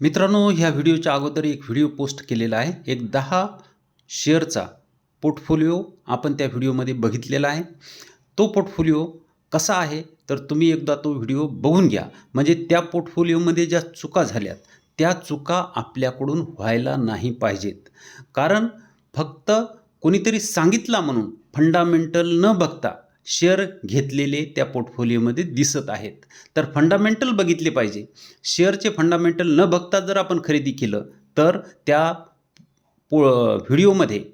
मित्रांनो ह्या व्हिडिओच्या अगोदर एक व्हिडिओ पोस्ट केलेला आहे. एक दहा शेअरचा पोर्टफोलिओ आपण त्या व्हिडिओमध्ये बघितलेला आहे. तो पोर्टफोलिओ कसा आहे तर तुम्ही एकदा तो व्हिडिओ बघून घ्या. म्हणजे त्या पोर्टफोलिओमध्ये ज्या चुका झाल्यात त्या चुका आपल्याकडून व्हायला नाही पाहिजेत. कारण फक्त कोणीतरी सांगितला म्हणून फंडामेंटल न बघता शेअर घेतलेले त्या पोर्टफोलिओमध्ये दिसत आहेत. तर फंडामेंटल बघितले पाहिजे. शेअरचे फंडामेंटल न बघता जर आपण खरेदी केलं तर त्या पो व्हिडिओमध्ये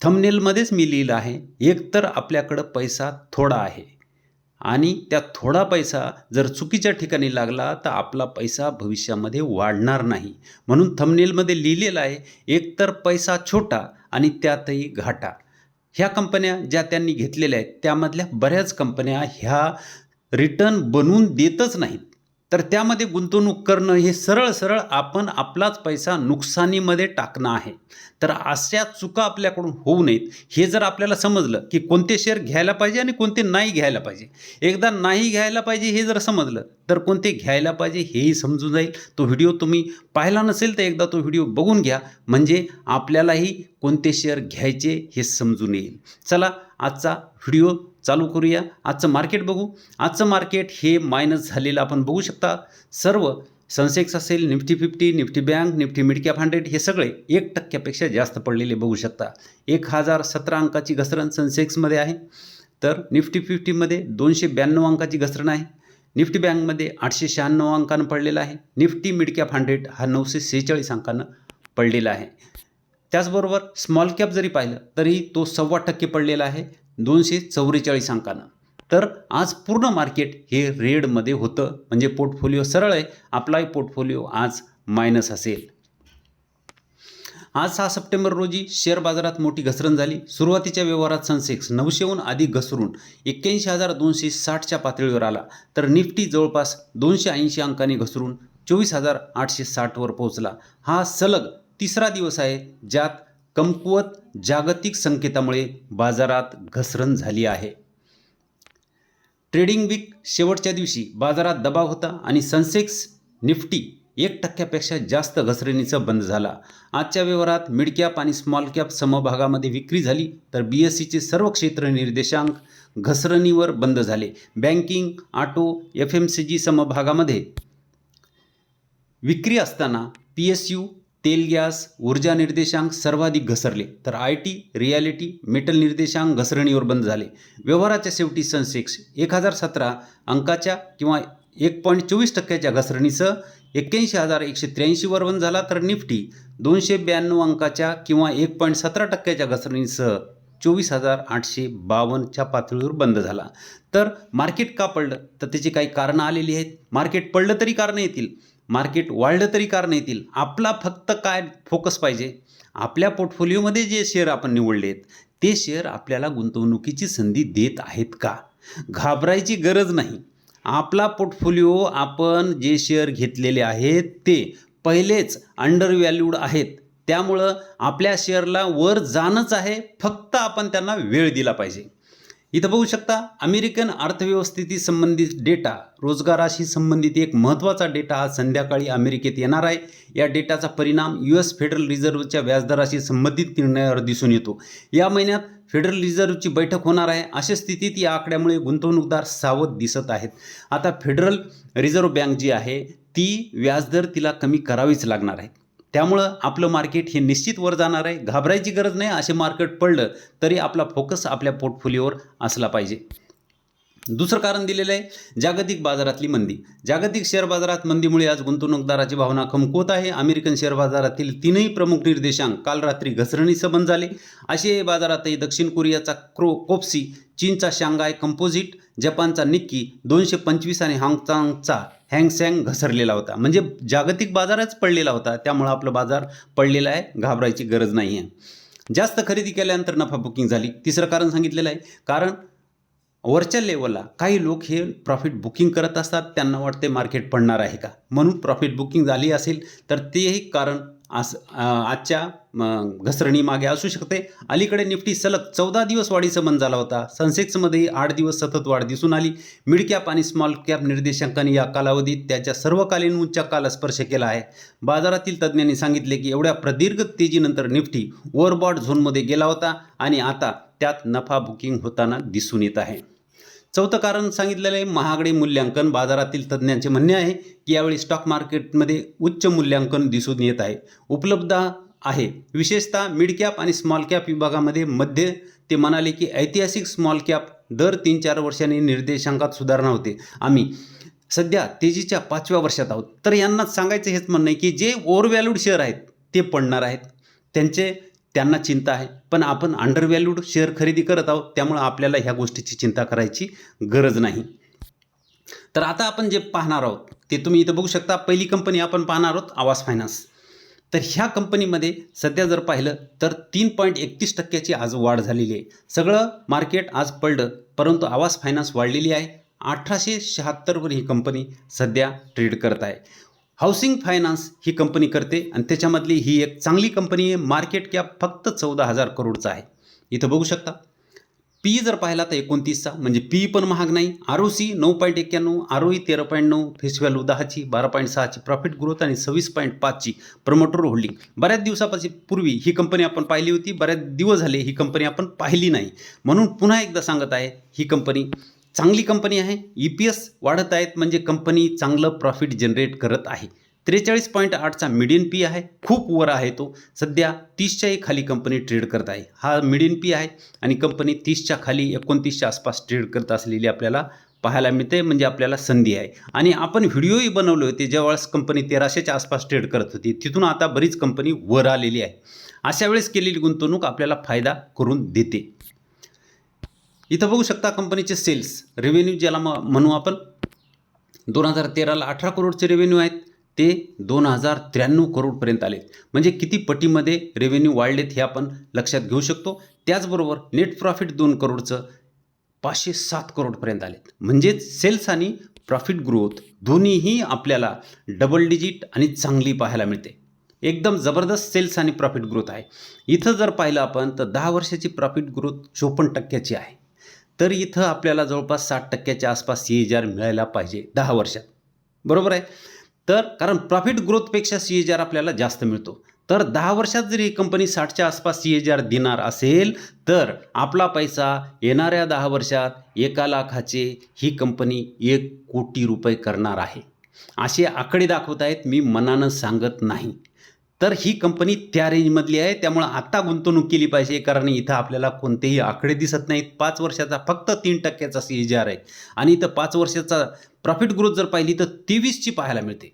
थमनेलमध्येच मी लिहिलं आहे एकतर आपल्याकडं पैसा थोडा आहे. आणि त्या थोडा पैसा जर चुकीच्या ठिकाणी लागला तर आपला पैसा भविष्यामध्ये वाढणार नाही. म्हणून थमनेलमध्ये लिहिलेलं आहे एकतर पैसा छोटा आणि त्यातही घाटा. ह्या कंपन्या ज्या त्यांनी घेतलेल्या आहेत त्यामधल्या बऱ्याच कंपन्या ह्या रिटर्न बनवून देतच नाहीत. तर त्यामध्ये गुंतवणूक करणं हे सरळ सरळ आपण आपलाच पैसा नुकसानीमध्ये टाकणं आहे. तर अशा चुका आपल्याकडून होऊ नयेत. हे जर आपल्याला समजलं की कोणते शेअर घ्यायला पाहिजे आणि कोणते नाही घ्यायला पाहिजे. एकदा नाही घ्यायला पाहिजे हे जर समजलं तर कोणते घ्यायला पाहिजे हेही समजून जाईल. तो व्हिडिओ तुम्ही पाहिला नसेल तर एकदा तो व्हिडिओ बघून घ्या. म्हणजे आपल्यालाही कोणते शेअर घ्यायचे हे समजून येईल. चला आजचा व्हिडिओ चालू करूया. आजचं मार्केट बघू. आजचं मार्केट हे मायनस झालेलं आपण बघू शकता. सर्व सनसेक्स असेल Nifty fifty Nifty bank Nifty midcap hundred हे सगळे एक टक्क्यापेक्षा जास्त पडलेले बघू शकता. एक हजार सतरा अंकाची घसरण सनसेक्समध्ये आहे. तर निफ्टी फिफ्टीमध्ये दोनशे ब्याण्णव अंकाची घसरण आहे. निफ्टी बँकमध्ये आठशे शहाण्णव अंकानं पडलेला आहे. निफ्टी मिडकॅप हंड्रेड हा नऊशे सेहेचाळीस अंकानं पडलेला आहे. त्याचबरोबर स्मॉल कॅप जरी पाहिलं तरी तो सव्वा टक्के पडलेला आहे. दोनशे चौवेचाळीस अंकानं. तर आज पूर्ण मार्केट हे रेडमध्ये होतं. म्हणजे पोर्टफोलिओ सरळ आहे. आपलाही पोर्टफोलिओ आज मायनस असेल. आज सहा सप्टेंबर रोजी शेअर बाजारात मोठी घसरण झाली. सुरुवातीच्या व्यवहारात सनसेक्स नऊशेहून अधिक घसरून एक्क्याऐंशी हजार दोनशे साठच्या पातळीवर आला. तर निफ्टी जवळपास दोनशे ऐंशी अंकांनी घसरून चोवीस हजार आठशे साठवर पोहोचला. हा सलग तिसरा दिवस आहे ज्यात कमकुवत जागतिक संकेतामुळे बाजारात घसरण झाली आहे. ट्रेडिंग वीक शेवटच्या दिवशी बाजारात दबाव होता आणि सनसेक्स निफ्टी एक टक्क्यापेक्षा जास्त घसरणीचा बंद झाला. आजच्या व्यवहारात मिड कॅप आणि स्मॉल कॅप समभागामध्ये विक्री झाली तर बी एस सीचे सर्व क्षेत्र निर्देशांक घसरणीवर बंद झाले. Banking auto F M C G समभागामध्ये विक्री असताना पी एस यू तेल गॅस ऊर्जा निर्देशांक सर्वाधिक घसरले. तर आय टी रियालिटी मेटल निर्देशांक घसरणीवर बंद झाले. व्यवहाराच्या शेवटी सनसेक्स एक हजार सतरा अंकाच्या किंवा एक पॉईंट चोवीस टक्क्याच्या घसरणीसह एक्क्याऐंशी हजार एकशे त्र्याऐंशीवर बंद झाला तर निफ्टी दोनशे ब्याण्णव अंकाच्या किंवा एक पॉईंट सतरा टक्क्याच्या घसरणीसह चोवीस हजार आठशे बावन्नच्या पातळीवर बंद झाला. तर मार्केट का पडलं? तर त्याची काही कारणं आलेली आहेत. मार्केट पडलं तरी कारणं येतील. मार्केट वाढलं तरी कारण येतील. आपला फक्त काय फोकस पाहिजे? आपल्या पोर्टफोलिओमध्ये जे शेअर आपण निवडले आहेत ते शेअर आपल्याला गुंतवणुकीची संधी देत आहेत का? घाबरायची गरज नाही. आपला पोर्टफोलिओ आपण जे शेअर घेतलेले आहेत ते पहिलेच अंडर व्हॅल्यूड आहेत. त्यामुळं आपल्या शेअरला वर जाणंच आहे. फक्त आपण त्यांना वेळ दिला पाहिजे. इथं बघू शकता अमेरिकन अर्थव्यवस्थेशी संबंधित डेटा रोजगाराशी संबंधित एक महत्त्वाचा डेटा आज संध्याकाळी अमेरिकेत येणार आहे. या डेटाचा परिणाम यू एस फेडरल रिझर्व्हच्या व्याजदराशी संबंधित निर्णयावर दिसून येतो. या महिन्यात फेडरल रिझर्व्हची बैठक होणार आहे. अशा स्थितीत या आकड्यामुळे गुंतवणूकदार सावध दिसत आहेत. आता फेडरल रिझर्व्ह बँक जी आहे ती व्याजदर तिला कमी करावीच लागणार आहे. त्यामुळं आपलं मार्केट हे निश्चित वर जाणार आहे. घाबरायची गरज नाही. असे मार्केट पडलं तरी आपला फोकस आपल्या पोर्टफोलिओवर असला पाहिजे. दुसरं कारण दिलेलं आहे जागतिक बाजारातली मंदी. जागतिक शेअर बाजारात मंदीमुळे आज गुंतवणूकदाराची भावना कमकुवत आहे. अमेरिकन शेअर बाजारातील तीनही प्रमुख निर्देशांक काल रात्री घसरणीसह बंद झाले. आशियाई बाजारातही दक्षिण कोरियाचा क्रो कोप्सी चीनचा शांघाय कंपोजिट जपानचा निक्की दोनशे पंचवीस आणि हाँगकाँगचा हँगसँग घसरलेला होता. म्हणजे जागतिक बाजारच पडलेला होता. त्यामुळं आपलं बाजार पडलेला आहे घाबरायची गरज नाही आहे जास्त खरेदी केल्यानंतर नफा बुकिंग झाली. तिसरं कारण सांगितलेलं आहे. कारण वरच्या लेवलला काही लोक हे प्रॉफिट बुकिंग करत असतात त्यांना वाटते मार्केट पडणार आहे का? म्हणून प्रॉफिट बुकिंग झाली असेल तर तेही कारण आज आजच्या घसरणीमागे असू शकते. अलीकडे निफ्टी सलग चौदा दिवस वाढीचं मन झाला होता. सनसेक्समध्ये आठ दिवस सतत वाढ दिसून आली. मिड कॅप आणि स्मॉल कॅप निर्देशांकांनी या कालावधीत त्याच्या सर्वकालीन उच्चाकाला स्पर्श केला आहे. बाजारातील तज्ज्ञांनी सांगितले की एवढ्या प्रदीर्घ तेजीनंतर निफ्टी ओव्हरबॉड झोनमध्ये गेला होता आणि आता त्यात नफा बुकिंग होताना दिसून येत आहे. चौथं कारण सांगितलेलं आहे महागडे मूल्यांकन. बाजारातील तज्ज्ञांचे म्हणणे आहे की यावेळी स्टॉक मार्केटमध्ये उच्च मूल्यांकन दिसून येत आहे. उपलब्ध आहे. विशेषतः मिड कॅप आणि स्मॉल कॅप विभागामध्ये मध्ये ते म्हणाले की ऐतिहासिक स्मॉल कॅप दर तीन चार वर्षांनी निर्देशांकात सुधारणा होते. आम्ही सध्या तेजीच्या पाचव्या वर्षात आहोत. तर यांना सांगायचं हेच म्हणणं आहे की जे ओव्हरव्हॅल्यूड शेअर आहेत ते पडणार आहेत. त्यांचे त्यांना चिंता आहे. पण आपण अंडरव्हॅल्यूड शेअर खरेदी करत आहोत त्यामुळं आपल्याला ह्या गोष्टीची चिंता करायची गरज नाही. तर आता आपण जे पाहणार आहोत ते तुम्ही इथं बघू शकता. पहिली कंपनी आपण पाहणार आहोत आवास फायनान्स तर ह्या कंपनीमध्ये सध्या जर पाहिलं तर तीन पॉईंट एकतीस टक्क्याची आज वाढ झालेली आहे. सगळं मार्केट आज पडलं परंतु आवास फायनान्स वाढलेली आहे. अठराशे शहात्तरवर ही कंपनी सध्या ट्रेड करत आहे. हाऊसिंग फायनान्स ही कंपनी करते आणि त्याच्यामधली ही एक चांगली कंपनी आहे. मार्केट कॅप फक्त चौदा हजार करोडचा आहे. इथं बघू शकता. पी जर पाहिला तर एकोणतीसचा म्हणजे पी पण महाग नाही. आर ओ सी नऊ पॉईंट एक्क्याण्णव आर ओ ई तेरा पॉईंट नऊ फेस व्हॅल्यू दहाची बारा पॉईंट सहाची प्रॉफिट ग्रोथ आणि सव्वीस पॉईंट पाचची प्रमोटर होल्डिंग. बऱ्याच दिवसापासून पूर्वी ही कंपनी आपण पाहिली होती. बऱ्याच दिवस झाले ही कंपनी आपण पाहिली नाही. म्हणून पुन्हा एकदा सांगत आहे ही कंपनी चांगली कंपनी आहे. ई पी एस वाढत आहेत म्हणजे कंपनी चांगलं प्रॉफिट जनरेट करत आहे. त्रेचाळीस पॉईंट आठचा मिडियन पी आहे. खूप वर आहे तो. सध्या तीसच्याही खाली कंपनी ट्रेड करत आहे. हा मिडियन पी आहे आणि कंपनी तीसच्या खाली एकोणतीसच्या आसपास ट्रेड करत असलेली आपल्याला पाहायला मिळते म्हणजे आपल्याला संधी आहे. आणि आपण व्हिडिओही बनवले होते ज्यावेळेस कंपनी तेराशेच्या आसपास ट्रेड करत होती. तिथून आता बरीच कंपनी वर आलेली आहे. अशा वेळेस केलेली गुंतवणूक आपल्याला फायदा करून देते. इथं बघू शकता कंपनीचे सेल्स रेव्हेन्यू ज्याला म म्हणू आपण दोन हजार तेराला अठरा करोडचे रेव्हेन्यू आहेत ते दोन हजार त्र्याण्णव करोडपर्यंत आले. म्हणजे किती पटीमध्ये रेव्हेन्यू वाढलेत हे आपण लक्षात घेऊ शकतो. त्याचबरोबर नेट प्रॉफिट दोन करोडचं पाचशे सात करोडपर्यंत आलेत. म्हणजेच सेल्स आणि प्रॉफिट ग्रोथ दोन्हीही आपल्याला डबल डिजिट आणि चांगली पाहायला मिळते. एकदम जबरदस्त सेल्स आणि प्रॉफिट ग्रोथ आहे. इथं जर पाहिलं आपण तर दहा वर्षाची प्रॉफिट ग्रोथ चोपन्न टक्क्याची आहे. तर इथं आपल्याला जवळपास साठ टक्क्याच्या आसपास सी एच आर मिळायला पाहिजे दहा वर्षात. बरोबर आहे? तर कारण प्रॉफिट ग्रोथपेक्षा सी एच आर आपल्याला जास्त मिळतो. तर दहा वर्षात जरी कंपनी साठच्या आसपास सी एच आर देणार असेल तर आपला पैसा येणाऱ्या दहा वर्षात एका लाखाचे ही कंपनी एक कोटी रुपये करणार आहे. असे आकडे दाखवत आहेत मी मनानं सांगत नाही. तर ही कंपनी त्या रेंजमधली आहे. त्यामुळं आत्ता गुंतवणूक केली पाहिजे कारण इथं आपल्याला कोणतेही आकडे दिसत नाहीत. पाच वर्षाचा फक्त तीन टक्क्याचा सी जी आर आहे. आणि इथं पाच वर्षाचा प्रॉफिट ग्रोथ जर पाहिली तर तेवीसची पाहायला मिळते.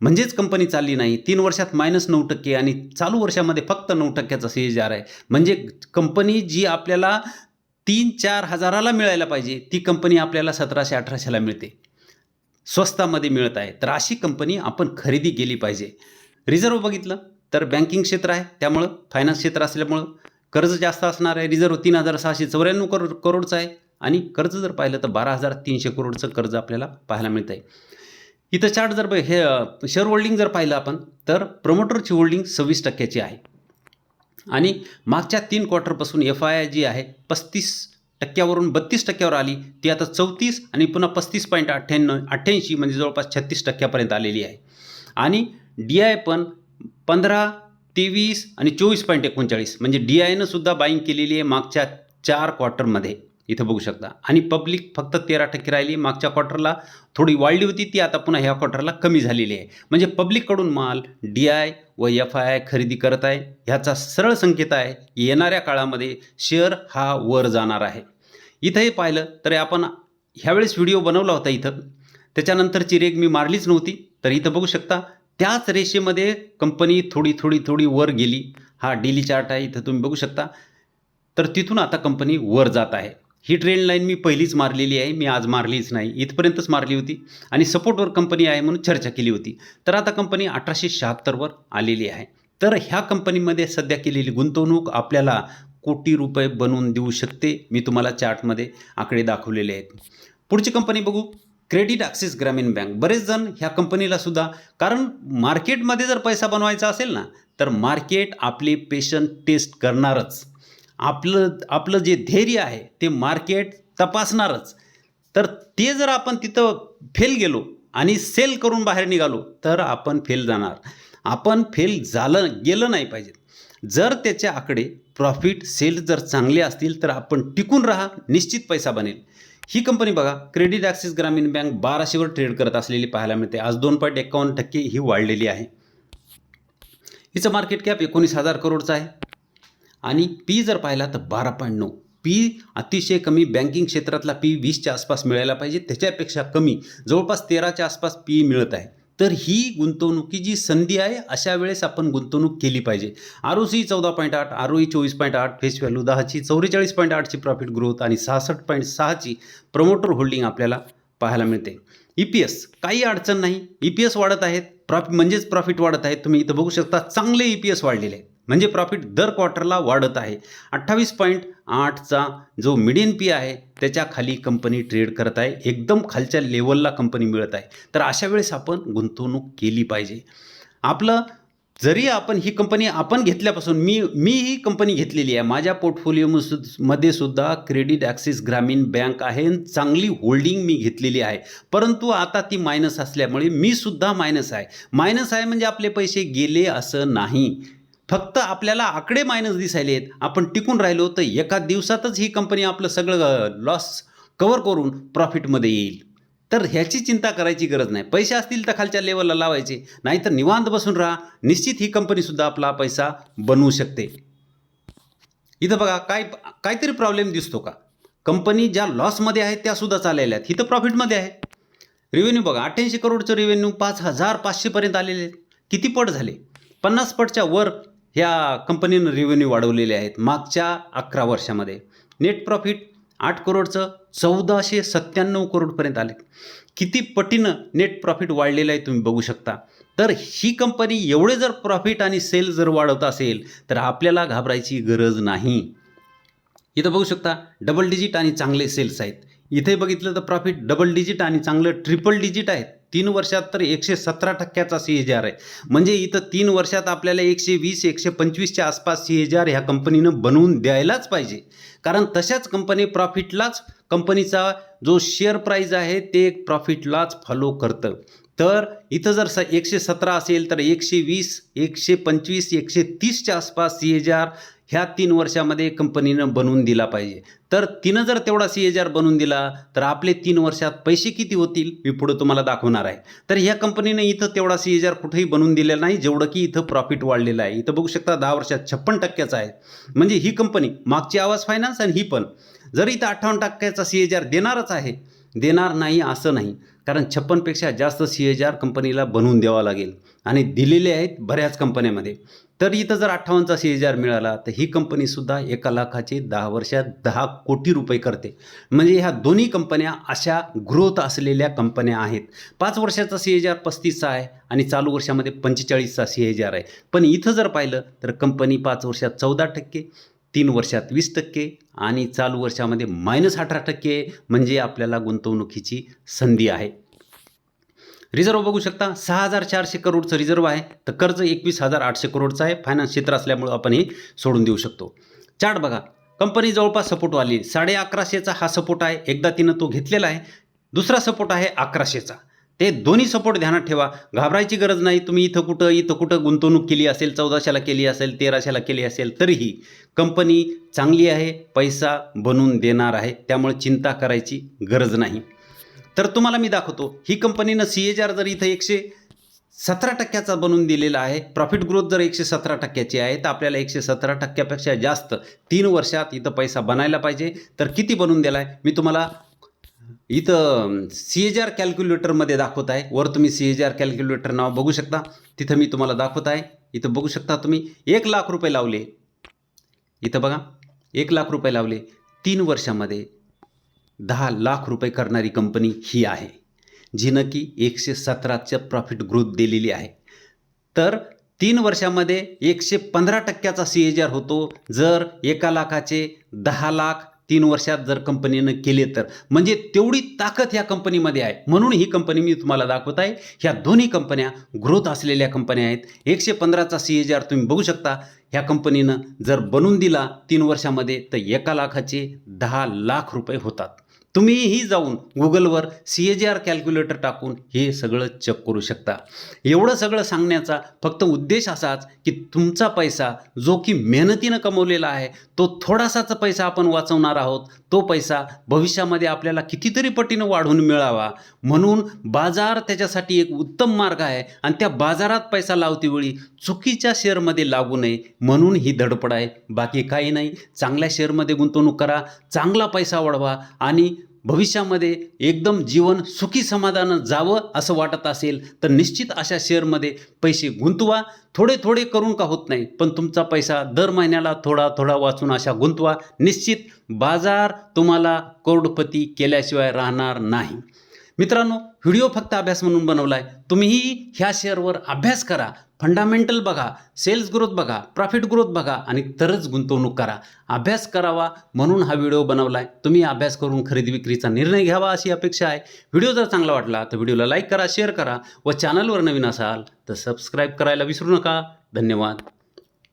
म्हणजेच कंपनी चालली नाही. तीन वर्षात मायनस नऊ टक्के आणि चालू वर्षामध्ये फक्त नऊ टक्क्याचा सी जी आर आहे. म्हणजे कंपनी जी आपल्याला तीन चार हजाराला मिळायला पाहिजे ती कंपनी आपल्याला सतराशे अठराशेला मिळते. स्वस्तामध्ये मिळत आहे. तर अशी कंपनी आपण खरेदी केली पाहिजे. रिझर्व बघितलं तर बँकिंग क्षेत्र आहे त्यामुळं फायनान्स क्षेत्र असल्यामुळं कर्ज जास्त असणार आहे. रिझर्व तीन हजार सहाशे चौऱ्याण्णव करोड करोडचं आहे. आणि कर्ज जर पाहिलं तर बारा हजार तीनशे करोडचं कर्ज आपल्याला पाहायला मिळतं आहे इथं चार्ट जर हे शेअर होल्डिंग जर पाहिलं आपण तर प्रमोटरची होल्डिंग सव्वीस टक्क्याची आहे. आणि मागच्या तीन क्वार्टरपासून एफ आय आय जी आहे पस्तीस टक्क्यावरून बत्तीस टक्क्यावर आली. ती आता चौतीस आणि पुन्हा पस्तीस पॉईंट अठ्ठ्याण्णव अठ्ठ्याऐंशी म्हणजे जवळपास छत्तीस टक्क्यापर्यंत आलेली आहे. आणि डी आय पण पंधरा तेवीस आणि चोवीस पॉईंट एकोणचाळीस. म्हणजे डी आयनं सुद्धा बाईंग केलेली आहे मागच्या चार क्वार्टरमध्ये इथं बघू शकता. आणि पब्लिक फक्त तेरा टक्के राहिली. मागच्या क्वार्टरला थोडी वाढली होती. ती आता पुन्हा ह्या क्वार्टरला कमी झालेली आहे. म्हणजे पब्लिककडून माल डी आय व एफ आय आय खरेदी करत आहे. ह्याचा सरळ संकेत आहे येणाऱ्या काळामध्ये शेअर हा वर जाणार आहे. इथंही पाहिलं तर आपण ह्यावेळेस व्हिडिओ बनवला होता इथं. त्याच्यानंतरची रेग मी मारलीच नव्हती. तर इथं बघू शकता त्याच रेषेमध्ये कंपनी थोडी थोडी थोडी वर गेली. हा डेली चार्ट आहे इथं तुम्ही बघू शकता. तर तिथून आता कंपनी वर जात आहे. ही ट्रेंड लाईन मी पहिलीच मारलेली आहे. मी आज मारलीच नाही. इथपर्यंतच मारली होती आणि सपोर्टवर कंपनी आहे म्हणून चर्चा केली होती. तर आता कंपनी अठराशे शहात्तरवर आलेली आहे. तर ह्या कंपनीमध्ये सध्या केलेली गुंतवणूक आपल्याला कोटी रुपये बनवून देऊ शकते. मी तुम्हाला चार्टमध्ये आकडे दाखवलेले आहेत. पुढची कंपनी बघू. Credit access Grameen bank. बरेच जण ह्या कंपनीला सुद्धा कारण मार्केटमध्ये जर पैसा बनवायचा असेल ना तर मार्केट आपली पेशंट टेस्ट करणारच. आपलं आपलं जे धैर्य आहे ते मार्केट तपासणारच. तर ते जर आपण तिथं फेल गेलो आणि सेल करून बाहेर निघालो तर आपण फेल जाणार. आपण फेल झालं गेलं नाही पाहिजे. जर त्याच्या आकडे प्रॉफिट सेल जर चांगले असतील तर आपण टिकून राहा निश्चित पैसा बनेल. ही कंपनी बघा क्रेडिट ॲक्सिस ग्रामीण बँक बाराशेवर ट्रेड करत असलेली पाहायला मिळते. आज दोन पॉईंट एकावन्न टक्के ही वाढलेली आहे. हिचं मार्केट कॅप एकोणीस हजार करोडचं आहे. आणि पी जर पाहिला तर बारा पॉईंट नऊ. पी अतिशय कमी बँकिंग क्षेत्रातला पी वीसच्या आसपास मिळायला पाहिजे. त्याच्यापेक्षा कमी जवळपास तेराच्या आसपास पी मिळत आहे. तर ही गुंतवणुकीची संधी आहे अशा वेळेस आपण गुंतवणूक केली पाहिजे. आर ओ सी चौदा पॉईंट आठ आर ओ ई चोवीस पॉईंट आठ फेस व्हॅल्यू दहाची चौवेचाळीस पॉईंट आठची प्रॉफिट ग्रोथ आणि सहासष्ट पॉईंट सहाची प्रमोटर होल्डिंग आपल्याला पाहायला मिळते. ई पी एस काही अडचण नाही. ई पी एस वाढत आहेत. प्रॉफिट म्हणजेच प्रॉफिट वाढत आहेत. तुम्ही इथं बघू शकता चांगले ई पी एस वाढलेले आहेत. म्हणजे प्रॉफिट दर क्वार्टरला वाढत आहे. अठ्ठावीस पॉईंट आठचा जो मिडियन पी आहे त्याच्याखाली कंपनी ट्रेड करत आहे. एकदम खालच्या लेवलला कंपनी मिळत आहे. तर अशा वेळेस आपण गुंतवणूक केली पाहिजे. आपलं जरी आपण ही कंपनी आपण घेतल्यापासून मी मी ही कंपनी घेतलेली आहे. माझ्या पोर्टफोलिओमध्ये सुद्धा क्रेडिट ॲक्सिस ग्रामीण बँक आहे आणि चांगली होल्डिंग मी घेतलेली आहे. परंतु आता ती मायनस असल्यामुळे मी सुद्धा मायनस आहे. मायनस आहे म्हणजे आपले पैसे गेले असं नाही. फक्त आपल्याला आकडे मायनस दिसायले आहेत. आपण टिकून राहिलो तर एका दिवसातच ही कंपनी आपलं सगळं लॉस कवर करून प्रॉफिटमध्ये येईल. तर ह्याची चिंता करायची गरज नाही. पैसे असतील तर खालच्या लेवलला लावायचे. नाहीतर निवांत बसून राहा. निश्चित ही कंपनीसुद्धा आपला पैसा बनवू शकते. इथं बघा काय काहीतरी प्रॉब्लेम दिसतो का? कंपनी ज्या लॉसमध्ये आहेत त्यासुद्धा चाललेल्या आहेत. इथं प्रॉफिटमध्ये आहे. रेव्हेन्यू बघा अठ्ठ्याऐंशी करोडचं रेव्हेन्यू पाच हजार पाचशेपर्यंत आलेले आहेत. किती पट झाले? पन्नास पटच्या वर ह्या कंपनीनं रेव्हेन्यू वाढवलेले आहेत मागच्या अकरा वर्षामध्ये. नेट प्रॉफिट आठ करोडचं चौदाशे सत्त्याण्णव करोडपर्यंत आले किती पटीनं नेट प्रॉफिट वाढलेलं आहे तुम्ही बघू शकता. तर ही कंपनी एवढे जर प्रॉफिट आणि सेल जर वाढवत असेल तर आपल्याला घाबरायची गरज नाही. इथं बघू शकता डबल डिजिट आणि चांगले सेल्स आहेत. इथे बघितलं तर प्रॉफिट डबल डिजिट आणि चांगलं ट्रिपल डिजिट आहेत. तीन वर्षात तर एकशे सतरा टक्क्याचा सी एच आर आहे. म्हणजे इथं तीन वर्षात आपल्याला एकशे वीस एकशे पंचवीसच्या आसपास सी एच आर ह्या कंपनीनं बनवून द्यायलाच पाहिजे. कारण तशाच कंपनी प्रॉफिटलाच कंपनीचा जो शेअर प्राईज आहे ते प्रॉफिटलाच फॉलो करतं. तर इथं जर स एकशे सतरा असेल तर एकशे वीस एकशे पंचवीस एकशे तीसच्या आसपास सी एच आर ह्या तीन वर्षामध्ये कंपनीनं बनवून दिला पाहिजे. तर तिनं जर तेवढा सी एच आर बनवून दिला तर आपले तीन वर्षात पैसे किती होतील मी पुढं तुम्हाला दाखवणार आहे. तर ह्या कंपनीनं इथं तेवढा सी एच आर कुठेही बनवून दिलेला नाही जेवढं की इथं प्रॉफिट वाढलेलं आहे. इथं बघू शकता दहा वर्षात छप्पन टक्क्याचा आहे. म्हणजे ही कंपनी मागची आवाज फायनान्स आणि ही पण. जर इथं अठ्ठावन्न टक्क्याचा सी एच आर देणारच आहे देणार नाही असं नाही. कारण छप्पनपेक्षा जास्त सी एच आर कंपनीला बनवून द्यावा लागेल. आणि दिलेले आहेत बऱ्याच कंपन्यामध्ये. तर इथं जर अठ्ठावन्नचा सी एच आर मिळाला तर ही कंपनीसुद्धा एका लाखाचे दहा वर्षात दहा कोटी रुपये करते. म्हणजे ह्या दोन्ही कंपन्या अशा ग्रोथ असलेल्या कंपन्या आहेत. पाच वर्षाचा सी एच आर पस्तीसचा आहे आणि चालू वर्षामध्ये पंचेचाळीसचा सी एच आर आहे. पण इथं जर पाहिलं तर कंपनी पाच वर्षात चौदा टक्के तीन वर्षात वीस टक्के आणि चालू वर्षामध्ये मायनस अठरा टक्के म्हणजे आपल्याला गुंतवणुकीची संधी आहे. रिझर्व बघू शकता सहा हजार चारशे करोडचं रिझर्व आहे. तर कर्ज एकवीस हजार आठशे करोडचं आहे. फायनान्स क्षेत्र असल्यामुळं आपण हे सोडून देऊ शकतो. चार्ट बघा. कंपनी जवळपास सपोर्ट आली साडे अकराशेचा हा सपोर्ट आहे. एकदा तिनं तो घेतलेला आहे. दुसरा सपोर्ट आहे अकराशेचा. ते दोन्ही सपोर्ट ध्यानात ठेवा. घाबरायची गरज नाही. तुम्ही इथं कुठं इथं कुठं गुंतवणूक केली असेल चौदाशेला केली असेल तेराशेला केली असेल तरीही कंपनी चांगली आहे पैसा बनवून देणार आहे त्यामुळे चिंता करायची गरज नाही. तर तुम्हाला मी दाखवतो ही कंपनीनं सी एच आर जर इथं एकशे सतरा टक्क्याचा बनवून दिलेला आहे प्रॉफिट ग्रोथ जर एकशे सतरा टक्क्याची आहे तर आपल्याला एकशे सतरा टक्क्यापेक्षा जास्त तीन वर्षात इथं पैसा बनायला पाहिजे. तर किती बनवून दिला आहे मी तुम्हाला इथं सी एच आर कॅल्क्युलेटरमध्ये दाखवत आहे. वर तुम्ही सी एच आर कॅल्क्युलेटर नाव बघू शकता. तिथं मी तुम्हाला दाखवत आहे. इथं बघू शकता तुम्ही एक लाख रुपये लावले. इथं बघा एक लाख रुपये लावले. तीन वर्षामध्ये दहा लाख रुपये करणारी कंपनी ही आहे. जिनं की एकशे सतराचं प्रॉफिट ग्रोथ दिलेली आहे. तर तीन वर्षामध्ये एकशे पंधरा टक्क्याचा सी एच आर होतो. जर एका लाखाचे दहा लाख तीन वर्षात जर कंपनीनं केले तर. म्हणजे तेवढी ताकद ह्या कंपनीमध्ये आहे. म्हणून ही कंपनी मी तुम्हाला दाखवत आहे. ह्या दोन्ही कंपन्या ग्रोथ असलेल्या कंपन्या आहेत. एकशे पंधराचा सी एच आर तुम्ही बघू शकता. ह्या कंपनीनं जर बनवून दिला तीन वर्षामध्ये तर एका लाखाचे दहा लाख रुपये होतात. तुम्हीही जाऊन गुगलवर C A G R calculator टाकून हे सगळं चेक करू शकता. एवढं सगळं सांगण्याचा फक्त उद्देश असाच की तुमचा पैसा जो की मेहनतीनं कमवलेला आहे तो थोडासाच पैसा आपण वाचवणार आहोत तो पैसा भविष्यामध्ये आपल्याला कितीतरी पटीनं वाढून मिळावा. म्हणून बाजार त्याच्यासाठी एक उत्तम मार्ग आहे आणि त्या बाजारात पैसा लावतेवेळी चुकीच्या शेअरमध्ये लागू नये म्हणून ही धडपड आहे. बाकी काही नाही. चांगल्या शेअरमध्ये गुंतवणूक करा चांगला पैसा वाढवा आणि भविष्यामध्ये एकदम जीवन सुखी समाधानं जावं असं वाटत असेल तर निश्चित अशा शेअरमध्ये पैसे गुंतवा. थोडे थोडे करून का होत नाही पण तुमचा पैसा दर महिन्याला थोडा थोडा वाचून अशा गुंतवा. निश्चित बाजार तुम्हाला करोडपती केल्याशिवाय राहणार नाही. मित्रांनो व्हिडिओ फक्त अभ्यास म्हणून बनवला आहे तुम्हीही ह्या शेअरवर अभ्यास करा. फंडामेंटल बघा सेल्स ग्रोथ बघा प्रॉफिट ग्रोथ बघा आणि तरच गुंतवणूक करा. अभ्यास करावा म्हणून हा व्हिडिओ बनवला आहे तुम्ही अभ्यास करून खरेदी विक्रीचा निर्णय घ्यावा अशी अपेक्षा आहे. व्हिडिओ जर चांगला वाटला तर व्हिडिओला लाईक करा शेअर करा व चॅनलवर नवीन असाल तर सबस्क्राईब करायला विसरू नका. धन्यवाद.